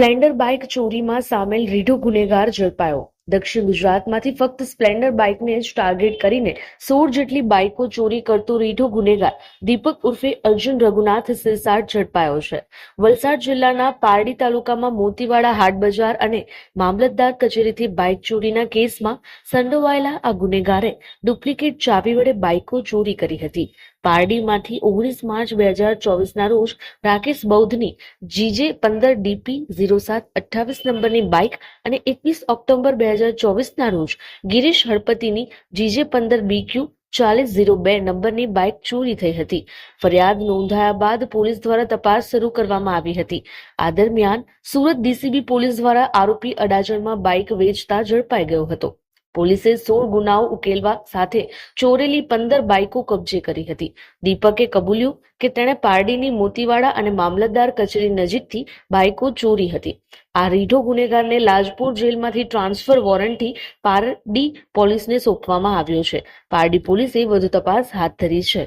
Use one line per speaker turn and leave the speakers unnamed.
Splendor bike ચોરીમાં સામેલ રીઢો ગુનેગાર ઝડપાયો. દક્ષિણ ગુજરાતમાંથી ફક્ત સ્પ્લેન્ડર બાઇકને જ ટાર્ગેટ કરીને સોળ જેટલી બાઇકો ચોરી કરતો રીઢો ગુનેગાર દીપક ઉર્ફે અર્જુન રઘુનાથ સિરસાટ ઝડપાયો છે. વલસાડ જિલ્લાના પારડી તાલુકામાં મોતીવાડા હાટ બજાર અને મામલતદાર કચેરીથી બાઇક ચોરીના કેસમાં સંડોવાયેલા આ ગુનેગારે ડુપ્લિકેટ ચાવી વડે બાઇકો ચોરી કરી હતી. પારડીમાંથી ઓગણીસ માર્ચ બે હજાર ચોવીસના રોજ રાકેશ બૌદ્ધની જીજે પંદર ડીપી ઝીરો સાત અઠ્ઠાવીસ નંબરની બાઇક અને એકવીસ ઓક્ટોબર બે હજાર ચોવીસના રોજ ગિરીશ હળપતિની જીજે પંદર બીક્યુ ચાલીસ ઝીરો બે નંબરની બાઇક ચોરી થઈ હતી. ફરિયાદ નોંધાયા બાદ પોલીસ દ્વારા તપાસ શરૂ કરવામાં આવી હતી. આ દરમિયાન સુરત ડીસીબી પોલીસ દ્વારા આરોપી અડાજણમાં બાઇક વેચતા ઝડપાઈ ગયો હતો. પોલીસે સોળ ગુનાઓ ઉકેલવા સાથે ચોરેલી પંદર બાઇકો કબજે કરી હતી. દીપકે કબૂલ્યું કે તેણે પારડીની મોતીવાડા અને મામલતદાર કચેરી નજીકથી બાઇકો ચોરી હતી. આ રીઢો ગુનેગારને લાજપોર જેલમાંથી ટ્રાન્સફર વોરંટથી પારડી પોલીસને સોંપવામાં આવ્યો છે. પારડી પોલીસે વધુ તપાસ હાથ ધરી છે.